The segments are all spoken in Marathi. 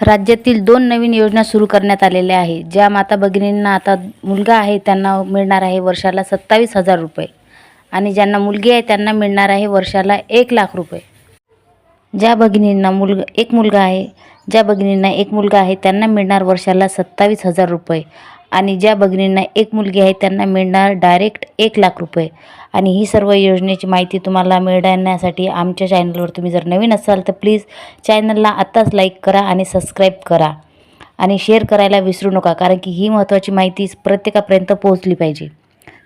राज्यातील दोन नवीन योजना सुरू करण्यात आलेल्या आहे ज्या माता भगिनींना आता मुलगा आहे त्यांना मिळणार आहे वर्षाला सत्तावीस हजार रुपये. आणि ज्यांना मुलगी आहे त्यांना मिळणार आहे वर्षाला एक लाख रुपये. ज्या भगिनींना मुलगा एक मुलगा आहे ज्या भगिनींना एक मुलगा आहे त्यांना मिळणार वर्षाला सत्तावीस हजार रुपये. आणि ज्या भगिनींना एक मुलगी आहे त्यांना मिळणार डायरेक्ट एक लाख रुपये. आणि ही सर्व योजनेची माहिती तुम्हाला मिळण्यासाठी आमच्या चॅनलवर तुम्ही जर नवीन असाल तर प्लीज चॅनलला आत्ताच लाईक करा आणि सबस्क्राईब करा. आणि शेअर करायला विसरू नका कारण की ही महत्त्वाची माहिती प्रत्येकापर्यंत पोहोचली पाहिजे.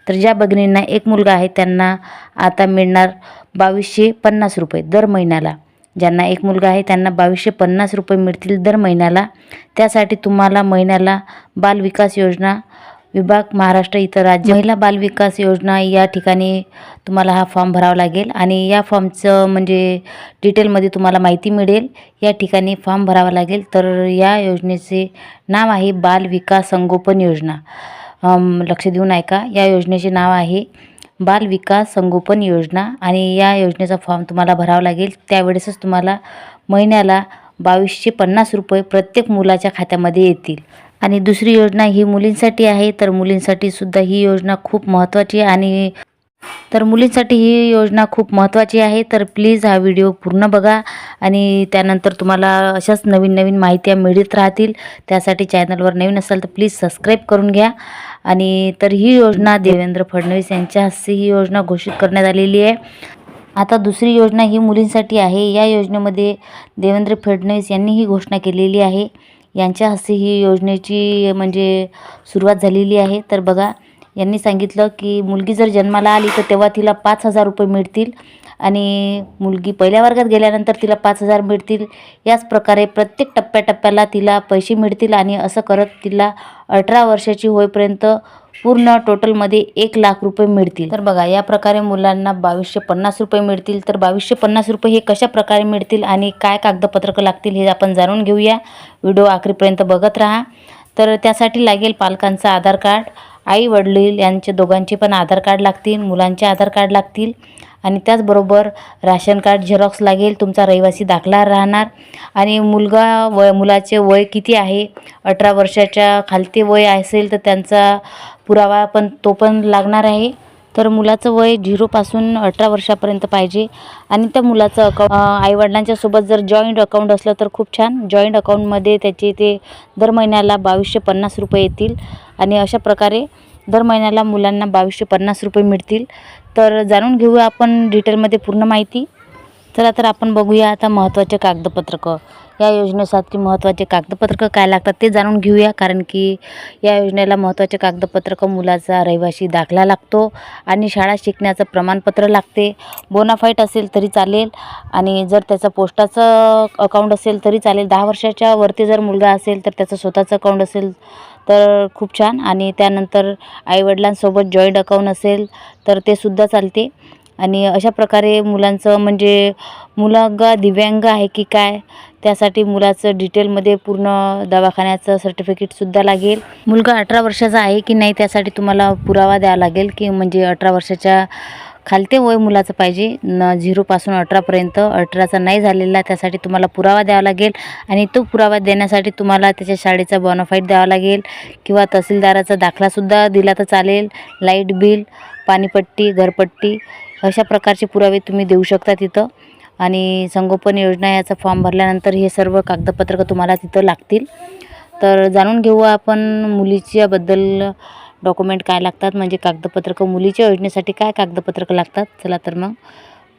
तर ज्या भगिनींना एक मुलगा आहे त्यांना आता मिळणार बावीसशे पन्नास रुपये दर महिन्याला. ज्यांना एक मुलगा आहे त्यांना बावीसशे पन्नास रुपये मिळतील दर महिन्याला. त्यासाठी तुम्हाला महिन्याला बालविकास योजना विभाग महाराष्ट्र इतर राज्य महिला बालविकास योजना या ठिकाणी तुम्हाला हा फॉर्म भरावा लागेल. आणि या फॉर्मचं म्हणजे डिटेलमध्ये तुम्हाला माहिती मिळेल. या ठिकाणी फॉर्म भरावा लागेल. तर या योजनेचे नाव आहे बाल विकास संगोपन योजना. लक्ष देऊन ऐका. या योजनेचे नाव आहे बाल विकास संगोपन योजना आणि या योजनेचा फॉर्म तुम्हाला भरावा लागेल. त्यावेळेसच तुम्हाला महिन्याला बावीसशे पन्नास रुपये प्रत्येक मुलाच्या खात्यामध्ये येतील. आणि दुसरी योजना ही मुलींसाठी आहे तर मुलींसाठी सुद्धा ही योजना खूप महत्त्वाची आहे आणि तर मुलींसाठी ही योजना खूप महत्त्वाची आहे. तर प्लीज हा व्हिडिओ पूर्ण बघा आणि त्यानंतर तुम्हाला अशाच नवीन नवीन माहित्या मिळत राहतील. त्यासाठी चॅनलवर नवीन असाल तर प्लीज सबस्क्राईब करून घ्या. आणि तर ही योजना देवेंद्र फडणवीस यांच्या हस्ते ही योजना घोषित करण्यात आलेली आहे. आता दुसरी योजना ही मुलींसाठी आहे. या योजनेमध्ये देवेंद्र फडणवीस यांनी ही घोषणा केलेली आहे. यांच्या हस्ते ही योजनेची म्हणजे सुरुवात झालेली आहे. तर बघा यांनी सांगितलं की मुलगी जर जन्माला आली तर तेव्हा तिला पाच हजार रुपये मिळतील. आणि मुलगी पहिल्या वर्गात गेल्यानंतर तिला पाच हजार मिळतील. याच प्रकारे प्रत्येक टप्प्याटप्प्याला तिला पैसे मिळतील आणि असं करत तिला अठरा वर्षाची होईपर्यंत पूर्ण टोटलमध्ये एक लाख रुपये मिळतील. तर बघा या प्रकारे मुलांना बावीसशे पन्नास रुपये मिळतील. तर बावीसशे पन्नास रुपये हे कशा प्रकारे मिळतील आणि काय कागदपत्रकं लागतील हे आपण जाणून घेऊया. व्हिडिओ आखरीपर्यंत बघत राहा. तर त्यासाठी लागेल पालकांचं आधार कार्ड. आई वडील यांचे दोघांचे पण आधार कार्ड लागतील. मुलांचे आधार कार्ड लागतील. आणि त्याचबरोबर राशन कार्ड झेरॉक्स लागेल तुमचा रहिवासी दाखला राहणार. आणि मुलगा व मुलाचे वय किती आहे? अठरा वर्षाच्या खालती वय असेल तर त्यांचा पुरावा पण तो पण लागणार आहे. तर मुलाचं वय झिरोपासून अठरा वर्षापर्यंत पाहिजे. आणि त्या मुलाचं अकाउंट आईवडिलांच्या सोबत जर जॉईंट अकाउंट असलं तर खूप छान. जॉईंट अकाउंटमध्ये त्याचे ते दर महिन्याला बावीसशे पन्नास रुपये येतील. आणि अशा प्रकारे दर महिन्याला मुलांना बावीसशे पन्नास रुपये मिळतील. तर जाणून घेऊया आपण डिटेलमध्ये पूर्ण माहिती. चला तर आपण बघूया आता महत्त्वाचे कागदपत्रकं. या योजनेसाठी महत्त्वाचे कागदपत्रकं काय लागतात ते जाणून घेऊया. कारण की या योजनेला महत्त्वाचे कागदपत्रकं मुलाचा रहिवासी दाखला लागतो आणि शाळा शिकण्याचं प्रमाणपत्र लागते. बोनाफाईट असेल तरी चालेल आणि जर त्याचं पोस्टाचं अकाउंट असेल तरी चालेल. दहा वर्षाच्या वरती जर मुलगा असेल तर त्याचं स्वतःचं अकाउंट असेल तर खूप छान. आणि त्यानंतर आईवडिलांसोबत जॉईंट अकाउंट असेल तर ते सुद्धा चालते. आणि अशा प्रकारे मुलांचं म्हणजे मुलगा दिव्यांग आहे की काय त्यासाठी मुलाचं डिटेलमध्ये पूर्ण दवाखान्याचं सर्टिफिकेटसुद्धा लागेल. मुलगा अठरा वर्षाचा आहे की नाही त्यासाठी तुम्हाला पुरावा द्यावा लागेल की म्हणजे अठरा वर्षाच्या खालते वय मुलाचं पाहिजे. न झिरोपासून अठरापर्यंत अठराचा नाही झालेला त्यासाठी तुम्हाला पुरावा द्यावा लागेल. आणि तो पुरावा देण्यासाठी तुम्हाला त्याच्या शाळेचा बॉनोफाईट द्यावा लागेल. किंवा तहसीलदाराचा दाखलासुद्धा दिला तर चालेल. लाइट बिल पाणीपट्टी घरपट्टी अशा प्रकारचे पुरावे तुम्ही देऊ शकता तिथं. आणि संगोपन योजना याचा फॉर्म भरल्यानंतर हे सर्व कागदपत्रकं तुम्हाला तिथं लागतील. तर जाणून घेऊ आपण मुलीच्याबद्दल डॉक्युमेंट काय लागतात म्हणजे कागदपत्रकं मुलीच्या योजनेसाठी काय कागदपत्रकं लागतात? चला तर मग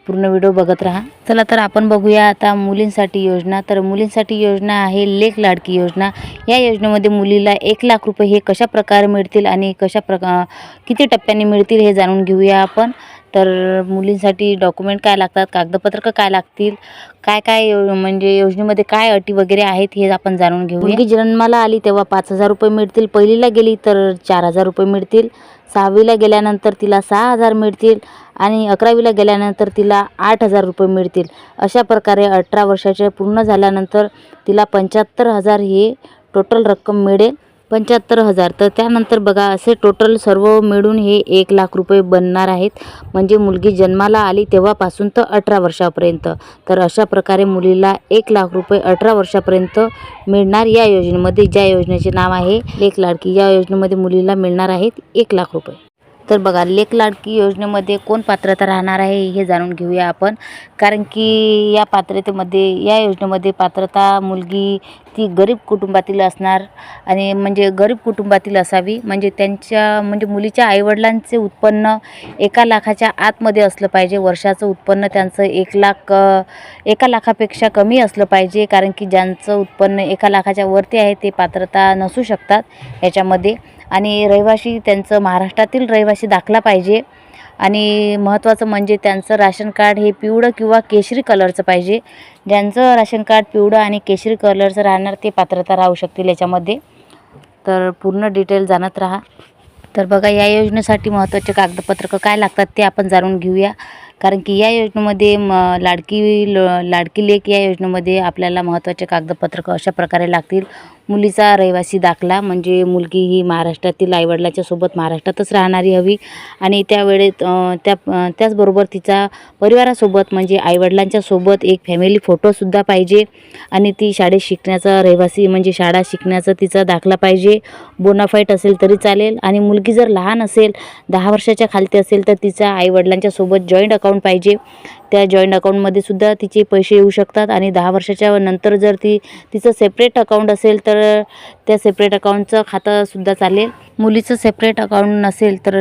पूर्ण व्हिडिओ बघत राहा. चला तर आपण बघूया आता मुलींसाठी योजना. तर मुलींसाठी योजना आहे लेख लाडकी योजना. या योजनेमध्ये मुलीला एक लाख रुपये हे कशा प्रकारे मिळतील आणि कशा प्रका किती टप्प्यांनी मिळतील हे जाणून घेऊया आपण. तर मुलींसाठी डॉक्युमेंट काय लागतात कागदपत्रकं काय लागतील काय काय यो- म्हणजे योजनेमध्ये काय अटी वगैरे आहेत हे आपण जाणून घेऊ मुलगी जन्माला आली तेव्हा पाच हजार रुपये मिळतील पहिलीला गेली तर चार हजार रुपये मिळतील सहावीला गेल्यानंतर तिला सहा हजार मिळतील आणि अकरावीला गेल्यानंतर तिला आठ हजार रुपये मिळतील. अशा प्रकारे अठरा वर्षाचे पूर्ण झाल्यानंतर तिला पंच्याहत्तर हजार हे टोटल रक्कम मिळेल. पंच्याहत्तर हजार. तर त्यानंतर बघा असे टोटल सर्व मिळून हे एक लाख रुपये बनणार आहेत. म्हणजे मुलगी जन्माला आली तेव्हापासून तर अठरा वर्षापर्यंत. तर अशा प्रकारे मुलीला एक लाख रुपये अठरा वर्षापर्यंत मिळणार या योजनेमध्ये. ज्या योजनेचे नाव आहे लेख लाडकी. या योजनेमध्ये मुलीला मिळणार आहेत एक लाख रुपये. तर बघा लेख लाडकी योजनेमध्ये कोण पात्रता राहणार आहे हे जाणून घेऊया आपण. कारण की या पात्रतेमध्ये या योजनेमध्ये पात्रता मुलगी ती गरीब कुटुंबातील असणार आणि म्हणजे गरीब कुटुंबातील असावी. म्हणजे त्यांच्या म्हणजे मुलीच्या आईवडिलांचे उत्पन्न एका लाखाच्या आतमध्ये असलं पाहिजे. वर्षाचं उत्पन्न त्यांचं एक लाख एका लाखापेक्षा कमी असलं पाहिजे. कारण की ज्यांचं उत्पन्न एका लाखाच्या वरती आहे ते पात्रता नसू शकतात याच्यामध्ये. आणि रहिवाशी त्यांचं महाराष्ट्रातील रहिवाशी दाखला पाहिजे. आणि महत्त्वाचं म्हणजे त्यांचं राशन कार्ड हे पिवळं किंवा केशरी कलरचं पाहिजे. ज्यांचं राशन कार्ड पिवळं आणि केशरी कलरचं राहणार ते पात्रता राहू शकतील याच्यामध्ये. तर पूर्ण डिटेल जाणत राहा. तर बघा या योजनेसाठी महत्त्वाचे कागदपत्रकं काय लागतात ते आपण जाणून घेऊया. कारण की या योजनेमध्ये म लाडकी ल लाडकी लेक या योजनेमध्ये आपल्याला महत्त्वाचे कागदपत्रकं अशा प्रकारे लागतील. मुलीचा रहिवासी दाखला म्हणजे मुलगी ही महाराष्ट्रातील आईवडिलाच्या सोबत महाराष्ट्रातच राहणारी हवी. आणि त्यावेळेत त्या त्याचबरोबर तिचा परिवारासोबत म्हणजे आईवडिलांच्या सोबत एक फॅमिली फोटोसुद्धा पाहिजे. आणि ती शाळेत शिकण्याचा रहिवासी म्हणजे शाळा शिकण्याचा तिचा दाखला पाहिजे. बोनाफाईट असेल तरी चालेल. आणि मुलगी जर लहान असेल दहा वर्षाच्या खालती असेल तर तिचा आईवडिलांच्या सोबत जॉईंट अकाउंट पाहिजे. त्या जॉईंट अकाउंटमध्ये सुद्धा तिचे पैसे येऊ शकतात आणि दहा वर्षाच्या नंतर जर ती तिचं सेपरेट अकाउंट असेल तर त्या सेपरेट अकाउंटचं खातंसुद्धा चालेल. मुलीचं सेपरेट अकाउंट नसेल तर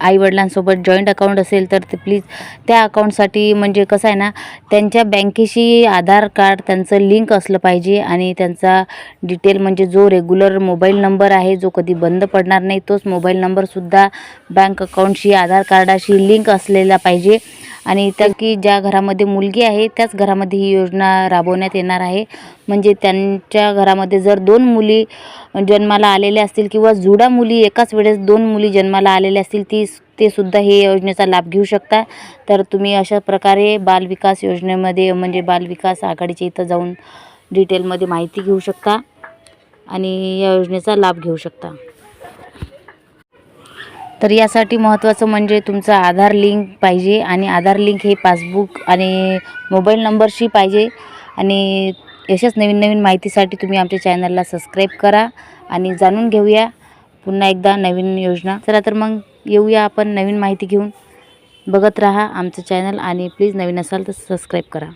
आई वडिलांसोबत जॉईंट अकाउंट असेल तर ते प्लीज त्या अकाउंटसाठी म्हणजे कसं आहे ना त्यांच्या बँकेशी आधार कार्ड त्यांचं लिंक असलं पाहिजे आणि त्यांचा डिटेल म्हणजे जो रेग्युलर मोबाईल नंबर आहे जो कधी बंद पडणार नाही तोच मोबाईल नंबरसुद्धा बँक अकाउंटशी आधार कार्डाशी लिंक असलेला पाहिजे. आणि त्या की ज्या घरामध्ये मुलगी आहे त्याच घरामध्ये ही योजना राबवण्यात येणार आहे. म्हणजे त्यांच्या घरामध्ये जर दोन मुली जन्माला आलेल्या असतील किंवा जुडा मुली एकाच वेळेस दोन मुली जन्माला आलेल्या असतील ती ते सुद्धा हे योजनेचा लाभ घेऊ शकता. तर तुम्ही अशा प्रकारे बालविकास योजनेमध्ये म्हणजे बालविकास आघाडीच्या इथं जाऊन डिटेलमध्ये माहिती घेऊ शकता आणि या योजनेचा लाभ घेऊ शकता. तर यासाठी महत्त्वाचं म्हणजे तुमचं आधार लिंक पाहिजे आणि आधार लिंक हे पासबुक आणि मोबाईल नंबरशी पाहिजे. आणि अशाच नवीन नवीन माहितीसाठी तुम्ही आमच्या चॅनलला सबस्क्राईब करा आणि जाणून घेऊया पुन्हा एकदा नवीन योजना. चला तर मग येऊया आपण नवीन माहिती घेऊन. बघत राहा आमचं चॅनल आणि प्लीज नवीन असाल तर सबस्क्राईब करा.